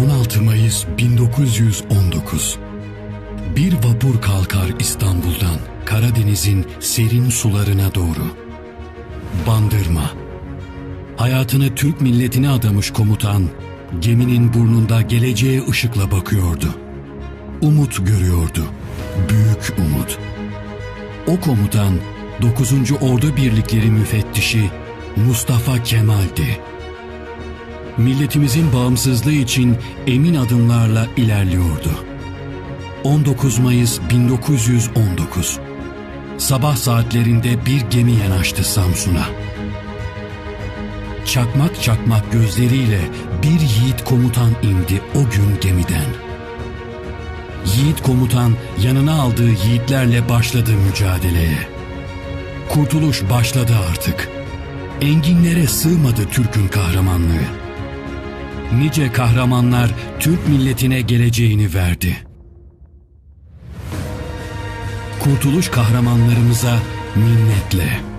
16 Mayıs 1919 Bir vapur kalkar İstanbul'dan Karadeniz'in serin sularına doğru. Bandırma Hayatını Türk milletine adamış komutan, geminin burnunda geleceğe ışıkla bakıyordu. Umut görüyordu. Büyük umut. O komutan 9. Ordu Birlikleri müfettişi Mustafa Kemal'di. Milletimizin bağımsızlığı için emin adımlarla ilerliyordu. 19 Mayıs 1919 Sabah saatlerinde bir gemi yanaştı Samsun'a. Çakmak çakmak gözleriyle bir yiğit komutan indi o gün gemiden. Yiğit komutan yanına aldığı yiğitlerle başladı mücadeleye. Kurtuluş başladı artık. Enginlere sığmadı Türk'ün kahramanlığı. Nice kahramanlar Türk milletine geleceğini verdi. Kurtuluş kahramanlarımıza minnetle.